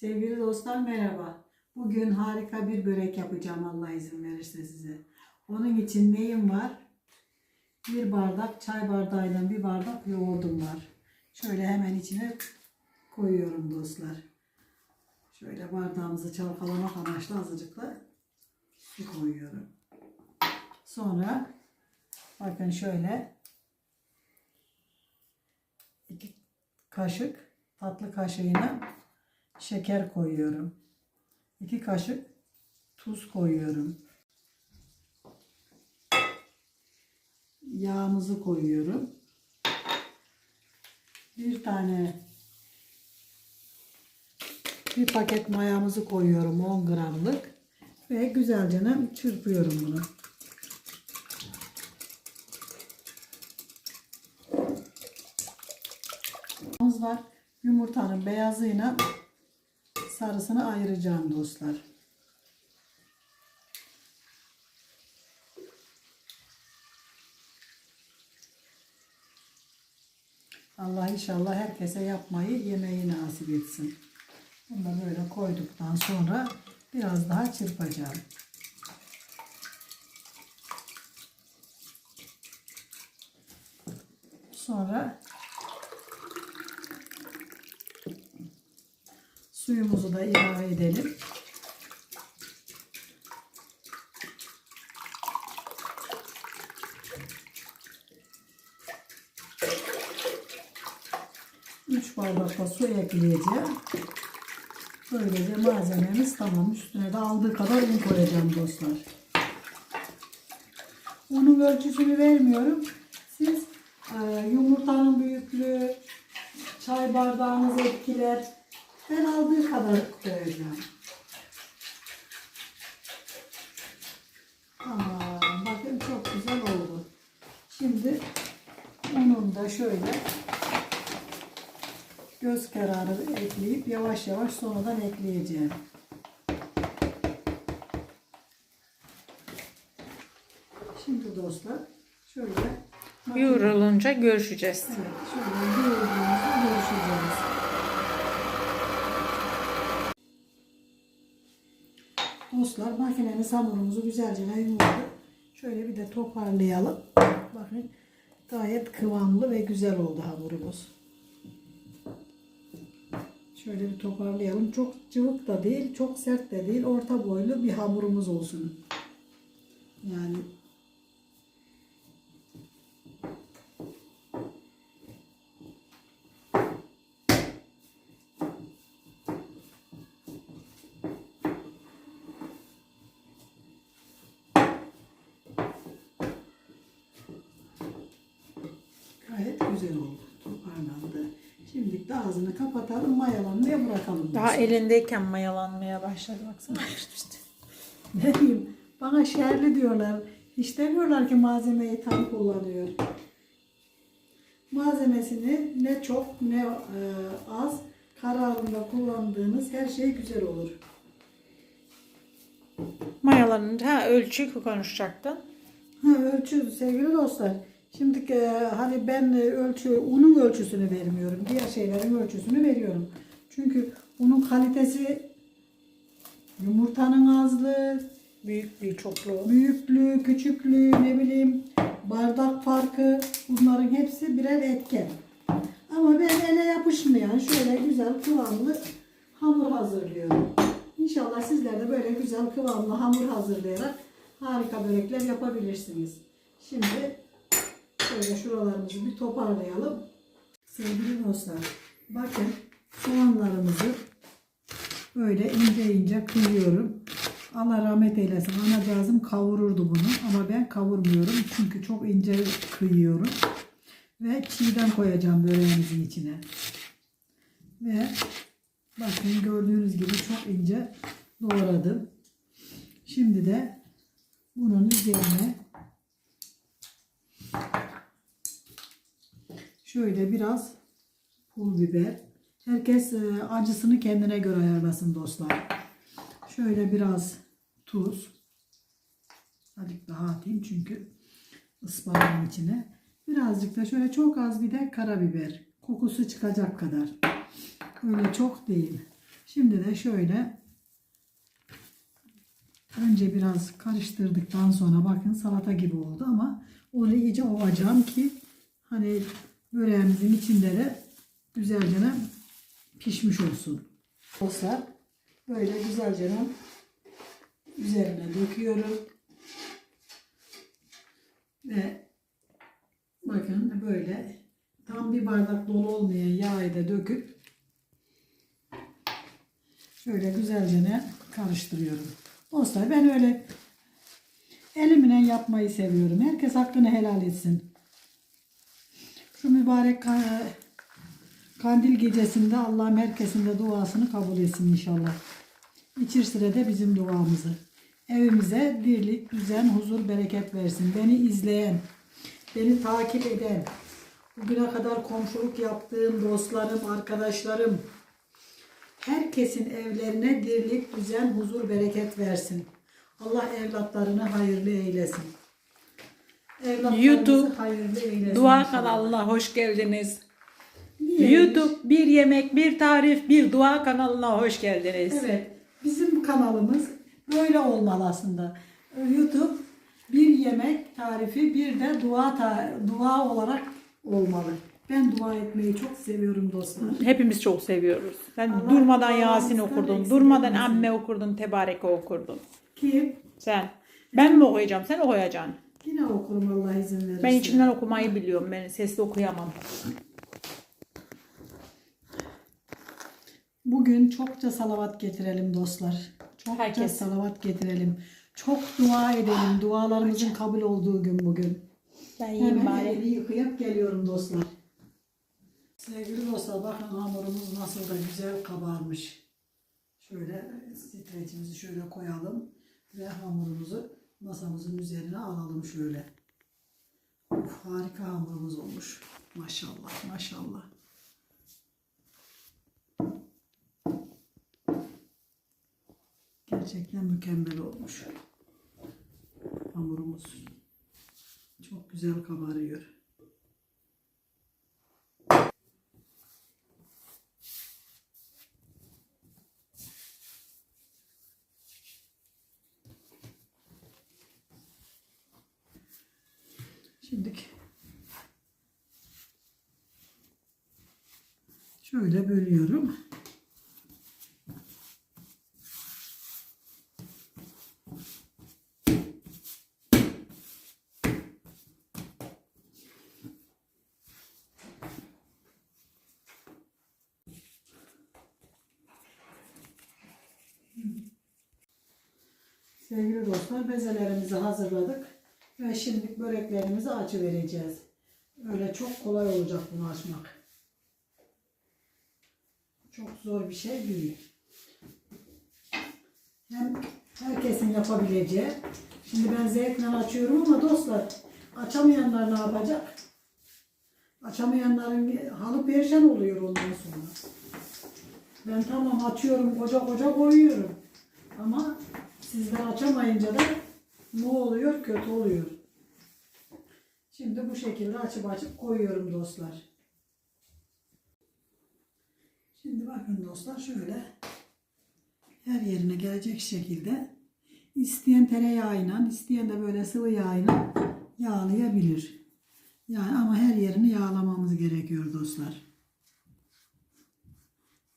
Sevgili dostlar merhaba. Bugün harika bir börek yapacağım Allah izin verirse size. Onun için neyim var? Bir bardak çay bardağıyla bir bardak yoğurdum var. Şöyle hemen içine koyuyorum dostlar. Şöyle bardağımızı çalkalamak amaçlı azıcık da su koyuyorum. Sonra bakın şöyle iki kaşık tatlı kaşığıyla şeker koyuyorum. 2 kaşık tuz koyuyorum. Yağımızı koyuyorum. Bir tane bir paket mayamızı koyuyorum 10 gramlık ve güzelce çırpıyorum bunu. var. Yumurtanın beyazıyla sarısını ayıracağım dostlar. Allah inşallah herkese yapmayı yemeği nasip etsin. Bunu da böyle koyduktan sonra biraz daha çırpacağım. Sonra Suyumuzu da ilave edelim. Üç bardak da su ekleyeceğim. Böylece malzememiz tamam. Üstüne de aldığı kadar un koyacağım dostlar. Unun ölçüsünü vermiyorum. Siz e, yumurtanın büyüklüğü, çay bardağınız etkiler. Ben aldığı kadar koyacağım. Tamam. Bakın çok güzel oldu. Şimdi ununu da şöyle göz kararı ekleyip yavaş yavaş sonradan ekleyeceğim. Şimdi dostlar şöyle Yoğrulunca görüşeceğiz. Evet, şöyle yoğurduğumuzda görüşeceğiz. Dostlar makinemiz hamurumuzu güzelce yoğurdu. Şöyle bir de toparlayalım. Bakın gayet kıvamlı ve güzel oldu hamurumuz. Şöyle bir toparlayalım. Çok cıvık da değil, çok sert de değil. Orta boylu bir hamurumuz olsun. Yani gayet güzel oldu. Toparlandı. Şimdi ağzını kapatalım, mayalanmaya bırakalım. Daha elindeyken mayalanmaya başladı baksana. işte. Ne diyeyim? Bana şerli diyorlar. Hiç demiyorlar ki malzemeyi tam kullanıyor. Malzemesini ne çok ne e, az kararında kullandığınız her şey güzel olur. Mayalanınca ha, ölçü konuşacaktın. Ha, ölçü sevgili dostlar. Şimdi e, hani ben e, ölçü unun ölçüsünü vermiyorum. Diğer şeylerin ölçüsünü veriyorum. Çünkü unun kalitesi yumurtanın azlığı, Büyüklüğü, çokluğu. büyüklüğü, küçüklüğü, ne bileyim bardak farkı bunların hepsi birer etken. Ama ben ele yapışmayan şöyle güzel kıvamlı hamur hazırlıyorum. İnşallah sizler de böyle güzel kıvamlı hamur hazırlayarak harika börekler yapabilirsiniz. Şimdi şöyle şuralarımızı bir toparlayalım. Sevgili dostlar bakın soğanlarımızı böyle ince ince kıyıyorum. Allah rahmet eylesin. Anacığızım kavururdu bunu ama ben kavurmuyorum çünkü çok ince kıyıyorum. Ve çiğden koyacağım böreğimizin içine. Ve bakın gördüğünüz gibi çok ince doğradım. Şimdi de bunun üzerine şöyle biraz pul biber. Herkes e, acısını kendine göre ayarlasın dostlar. Şöyle biraz tuz. Azıcık daha atayım çünkü ıspanağın içine. Birazcık da şöyle çok az bir de karabiber. Kokusu çıkacak kadar. Öyle çok değil. Şimdi de şöyle önce biraz karıştırdıktan sonra bakın salata gibi oldu ama onu iyice ovacağım ki hani böreğimizin içinde de güzelce pişmiş olsun. Dostlar böyle güzelce üzerine döküyorum. Ve bakın böyle tam bir bardak dolu olmayan yağı da döküp şöyle güzelce karıştırıyorum. Dostlar ben öyle elimle yapmayı seviyorum. Herkes hakkını helal etsin. Şu mübarek ka- kandil gecesinde Allah'ım herkesin de duasını kabul etsin inşallah. İçerisine de bizim duamızı. Evimize dirlik, düzen, huzur, bereket versin. Beni izleyen, beni takip eden, bugüne kadar komşuluk yaptığım dostlarım, arkadaşlarım, herkesin evlerine dirlik, düzen, huzur, bereket versin. Allah evlatlarını hayırlı eylesin. YouTube. Dua kanalına hoş geldiniz. Niye? YouTube bir yemek, bir tarif, bir dua kanalına hoş geldiniz. Evet. Bizim kanalımız böyle olmalı aslında. YouTube bir yemek tarifi bir de dua ta- dua olarak olmalı. Ben dua etmeyi çok seviyorum dostlar. Hepimiz çok seviyoruz. Sen Allah durmadan dualarınızdan Yasin okurdun, eksik durmadan amme okurdun, tebareke okurdun. Ki Sen. Ben mi okuyacağım, sen okuyacaksın. Yine okurum Allah izin verirse. Ben içimden okumayı biliyorum. Ben sesli okuyamam. Bugün çokça salavat getirelim dostlar. Çokça Herkes. salavat getirelim. Çok dua edelim. Dualarımızın kabul olduğu gün bugün. Ben yiyeyim Hemen bari. elini yıkayıp geliyorum dostlar. Sevgili dostlar bakın hamurumuz nasıl da güzel kabarmış. Şöyle streçimizi şöyle koyalım ve hamurumuzu masamızın üzerine alalım şöyle. Of, harika hamurumuz olmuş. Maşallah maşallah. Gerçekten mükemmel olmuş. Hamurumuz. Çok güzel kabarıyor. Şimdi şöyle bölüyorum. Sevgili dostlar bezelerimizi hazırladık ve şimdi böreklerimizi açı vereceğiz. Öyle çok kolay olacak bunu açmak. Çok zor bir şey değil. Hem herkesin yapabileceği. Şimdi ben zevkle açıyorum ama dostlar açamayanlar ne yapacak? Açamayanların halı perişan oluyor ondan sonra. Ben tamam açıyorum koca koca koyuyorum. Ama sizler açamayınca da ne oluyor? Kötü oluyor. Şimdi bu şekilde açıp açıp koyuyorum dostlar. Şimdi bakın dostlar şöyle her yerine gelecek şekilde isteyen tereyağıyla, isteyen de böyle sıvı yağıyla yağlayabilir. Yani ama her yerini yağlamamız gerekiyor dostlar.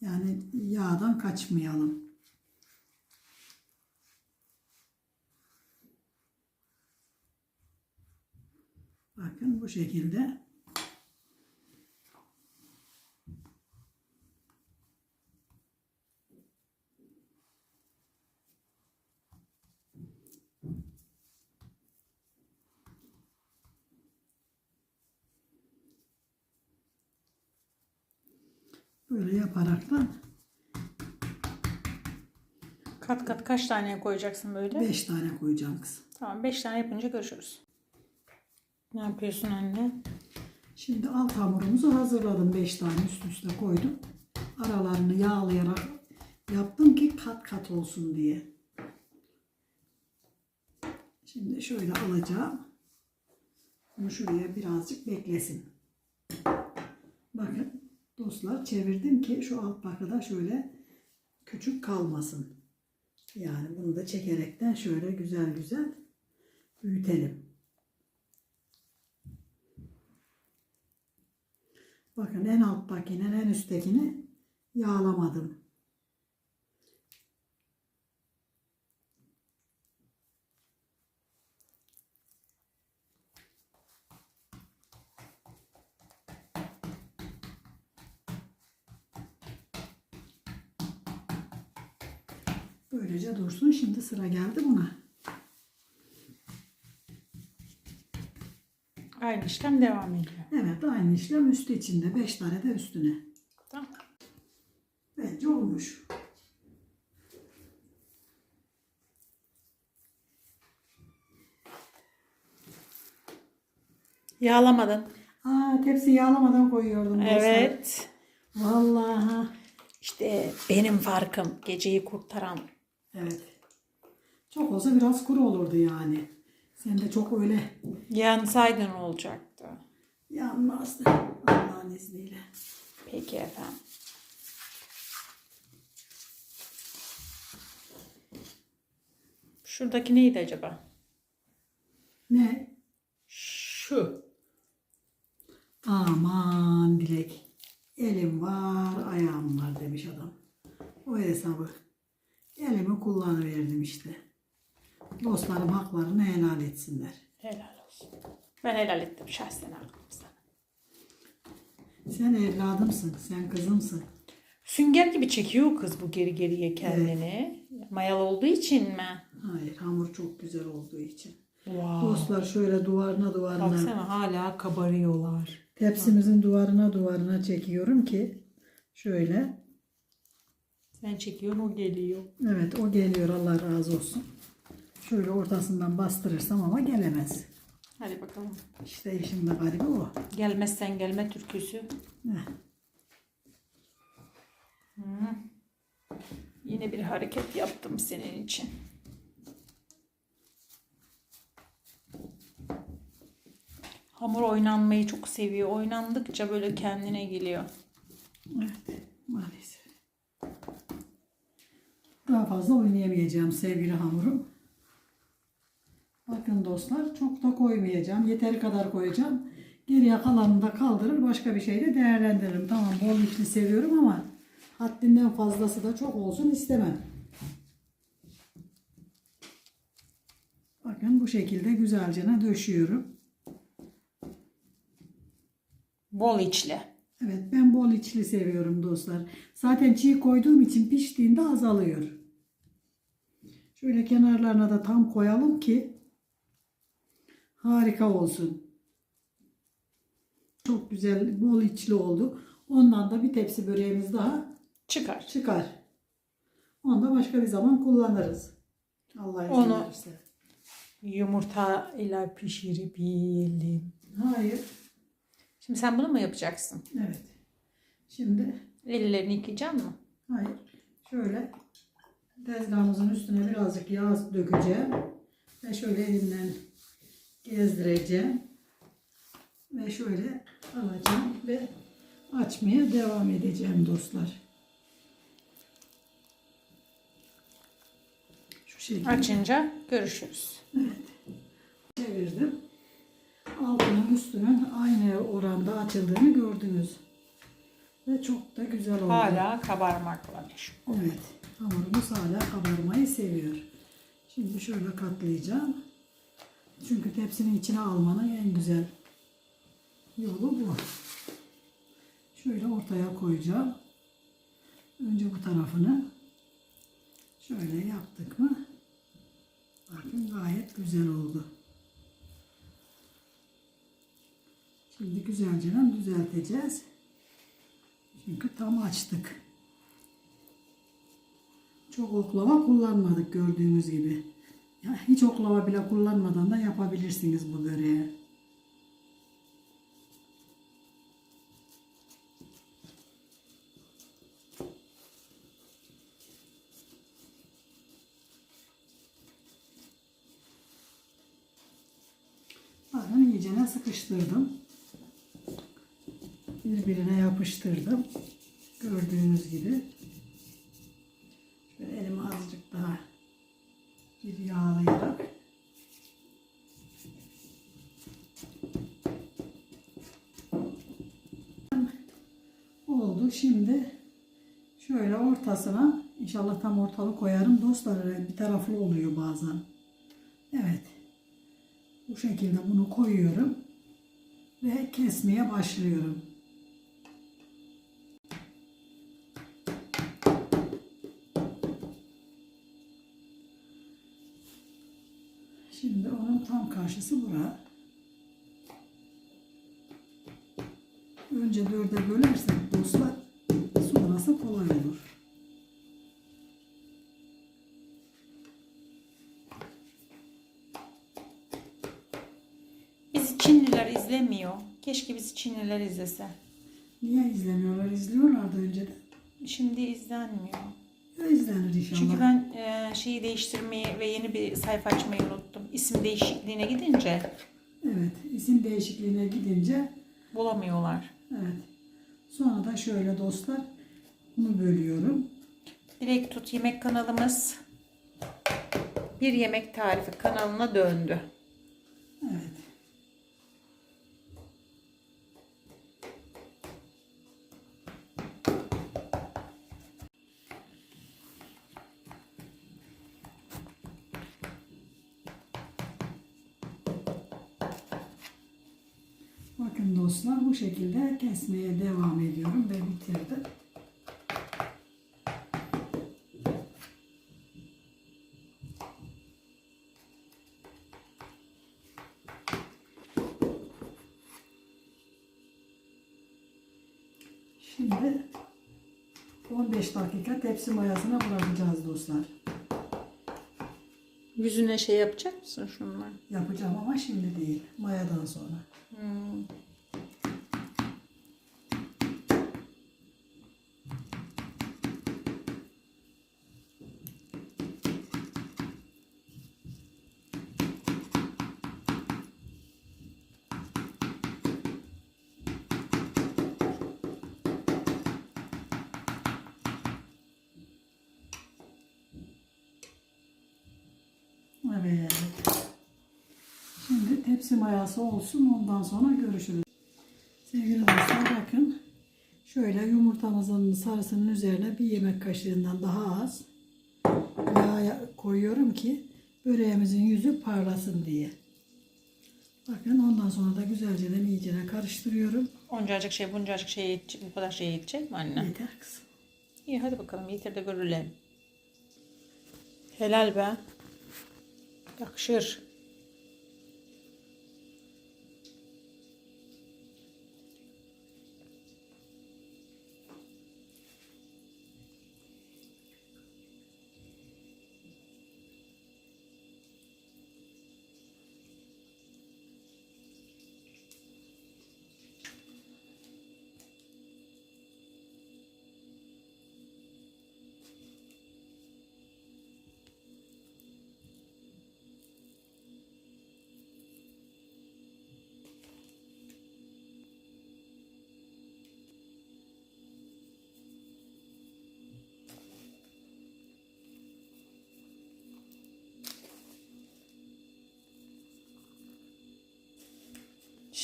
Yani yağdan kaçmayalım. Bakın bu şekilde. Böyle yaparaktan Kat kat kaç tane koyacaksın böyle? 5 tane koyacağım kızım. Tamam 5 tane yapınca görüşürüz. Ne yapıyorsun anne? Şimdi alt hamurumuzu hazırladım. 5 tane üst üste koydum. Aralarını yağlayarak yaptım ki kat kat olsun diye. Şimdi şöyle alacağım. Bunu şuraya birazcık beklesin. Bakın dostlar çevirdim ki şu alt bakıda şöyle küçük kalmasın. Yani bunu da çekerekten şöyle güzel güzel büyütelim. Bakın en alttakinin en üsttekini yağlamadım. Böylece dursun. Şimdi sıra geldi buna. Aynı işlem devam ediyor. Evet aynı işlem üstü içinde. 5 tane de üstüne. Tamam. Bence olmuş. Yağlamadın. Aa tepsi yağlamadan koyuyordum. dostlar. Evet. Vallahi. İşte benim farkım. Geceyi kurtaran. Evet. Çok olsa biraz kuru olurdu yani. Sen de çok öyle Yansaydın olacaktı. yanmazdı. Allah'ın izniyle. Peki efendim. Şuradaki neydi acaba? Ne? Şu. Aman Dilek. Elim var, ayağım var demiş adam. O hesabı. Elimi kullanıverdim işte. Dostlarım haklarını helal etsinler. Helal olsun. Ben helal ettim şahsen aklımıza. Sen evladımsın, sen kızımsın. Sünger gibi çekiyor kız bu geri geriye kendini. Mayalı olduğu için mi? Hayır, hamur çok güzel olduğu için. Wow. Dostlar şöyle duvarına duvarına, Baksana hala kabarıyorlar. tepsimizin duvarına duvarına çekiyorum ki şöyle. Sen çekiyorsun o geliyor. Evet, o geliyor Allah razı olsun. Şöyle ortasından bastırırsam ama gelemez. Hadi bakalım. İşte işin de garibi o. Gelmezsen gelme türküsü. Heh. Yine bir hareket yaptım senin için. Hamur oynanmayı çok seviyor. Oynandıkça böyle kendine geliyor. Evet, maalesef. Daha fazla oynayamayacağım sevgili hamurum. Bakın dostlar çok da koymayacağım. Yeteri kadar koyacağım. Geriye kalanını da kaldırır başka bir şeyle değerlendiririm. Tamam bol içli seviyorum ama haddinden fazlası da çok olsun istemem. Bakın bu şekilde güzelce döşüyorum. Bol içli. Evet ben bol içli seviyorum dostlar. Zaten çiğ koyduğum için piştiğinde azalıyor. Şöyle kenarlarına da tam koyalım ki harika olsun. Çok güzel bol içli oldu. Ondan da bir tepsi böreğimiz daha Çıkar. çıkar. Onu da başka bir zaman kullanırız. Allah izin Onu- verirse. Yumurta ile pişirip yiyelim. Hayır. Şimdi sen bunu mu yapacaksın? Evet. Şimdi Ellerini yıkayacaksın mı? Hayır. Şöyle tezgahımızın üstüne birazcık yağ dökeceğim. Ve şöyle elimden gezdireceğim. Ve şöyle alacağım ve açmaya devam edeceğim dostlar. Şu şekilde Açınca görüşürüz. çevirdim. Altının üstünün aynı oranda açıldığını gördünüz. Ve çok da güzel oldu. Hala kabarmakla meşgul. Evet. Hamurumuz hala kabarmayı seviyor. Şimdi şöyle katlayacağım. Çünkü tepsinin içine almanın en güzel yolu bu. Şöyle ortaya koyacağım. Önce bu tarafını şöyle yaptık mı? Bakın gayet güzel oldu. Şimdi güzelce düzelteceğiz. Çünkü tam açtık. Çok oklava kullanmadık gördüğünüz gibi. Hiç oklava bile kullanmadan da yapabilirsiniz bu böreği. Bakın iyicene sıkıştırdım. Birbirine yapıştırdım. Gördüğünüz gibi. Ortasına inşallah tam ortalı koyarım. Dostlar bir taraflı oluyor bazen. Evet. Bu şekilde bunu koyuyorum. Ve kesmeye başlıyorum. Şimdi onun tam karşısı bura. Önce dörde bölersek dostlar sonrası kolay olur. Bizi Çinliler izlemiyor. Keşke bizi Çinliler izlese. Niye izlemiyorlar? İzliyorlardı önceden. Şimdi izlenmiyor. Ya izlenir inşallah. Çünkü ben e, şeyi değiştirmeyi ve yeni bir sayfa açmayı unuttum. İsim değişikliğine gidince Evet, isim değişikliğine gidince bulamıyorlar. evet. Sonra da şöyle dostlar bunu bölüyorum. Dilek Tut yemek kanalımız bir yemek tarifi kanalına döndü. Şekilde kesmeye devam ediyorum ve bitirdim. Şimdi 15 dakika tepsi mayasına bırakacağız dostlar. Yüzüne şey yapacak mısın şunlar? Yapacağım ama şimdi değil. Mayadan sonra. Tepsi mayası olsun ondan sonra görüşürüz. Sevgili dostlar bakın. Şöyle yumurtamızın sarısının üzerine bir yemek kaşığından daha az yağ koyuyorum ki böreğimizin yüzü parlasın diye. Bakın ondan sonra da güzelce de iyicene karıştırıyorum. Oncacık şey buncacık şey yetecek, bu kadar şey yetecek mi anne? Yeter kızım. İyi hadi bakalım yeter de görelim. Helal be. Yakışır.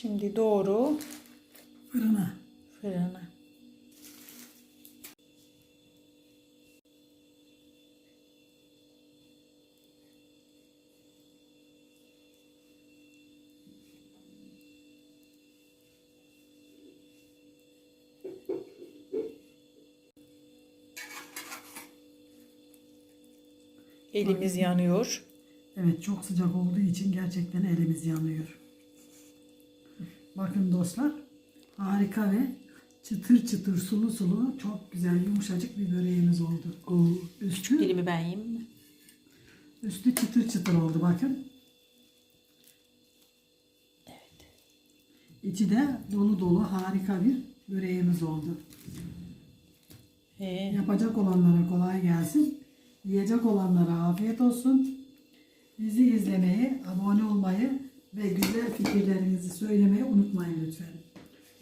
Şimdi doğru Fırına. fırına. Elimiz yanıyor. Evet çok sıcak olduğu için gerçekten elimiz yanıyor. Bakın dostlar harika ve çıtır çıtır sulu sulu çok güzel yumuşacık bir böreğimiz oldu. Oo, Üstü, dilimi ben yiyeyim mi? üstü çıtır çıtır oldu bakın. Evet. İçi de dolu dolu harika bir böreğimiz oldu. Ee, Yapacak olanlara kolay gelsin. Yiyecek olanlara afiyet olsun. Bizi izlemeyi, abone olmayı ve güzel fikirlerinizi söylemeyi unutmayın lütfen.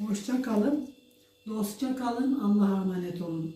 Hoşça kalın, dostça kalın, Allah'a emanet olun.